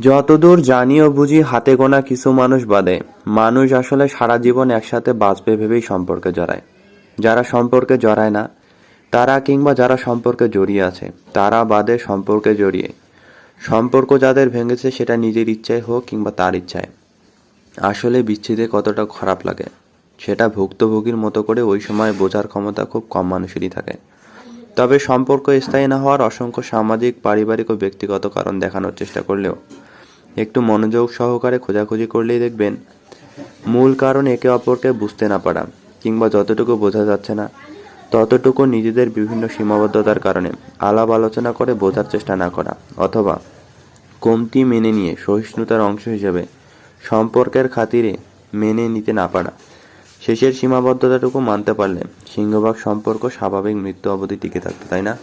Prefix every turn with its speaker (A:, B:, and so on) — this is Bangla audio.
A: যতদূর জানি ও বুঝি হাতে গোনা কিছু মানুষ বাদে, মানুষ আসলে সারা জীবন একসাথে বাঁচবে ভেবেই সম্পর্কে জড়ায়। যারা সম্পর্কে জড়ায় না, তারা কিংবা যারা সম্পর্কে জড়িয়ে আছে, তারা বাদে সম্পর্কে জড়িয়ে। সম্পর্ক যাদের ভেঙেছে সেটা নিজের ইচ্ছায় হোক কিংবা তার ইচ্ছায়। আসলে বিচ্ছেদে কতটা খারাপ লাগে, সেটা ভুক্তভোগীর মতো করে ওই সময় বোঝার ক্ষমতা খুব কম মানুষেরই থাকে। তবে সম্পর্ক স্থায়ী না হওয়ার অসংখ্য সামাজিক, পারিবারিক ও ব্যক্তিগত কারণ দেখানোর চেষ্টা করলেও একটু মনোযোগ সহকারে খোঁজাখুঁজি করলেই দেখবেন মূল কারণ একে অপরকে বুঝতে না পারা কিংবা যতটুকু বোঝা যাচ্ছে না, ততটুকু নিজেদের বিভিন্ন সীমাবদ্ধতার কারণে আলাপ আলোচনা করে বোঝার চেষ্টা না করা অথবা কমতি মেনে নিয়ে সহিষ্ণুতার অংশ হিসেবে সম্পর্কের খাতিরে মেনে নিতে না পারা। শেষের সীমাবদ্ধতাটুকু মানতে পারলে সিংহভাগ সম্পর্ক স্বাভাবিক মৃত্যু অবধি টিকে থাকতো তাই না?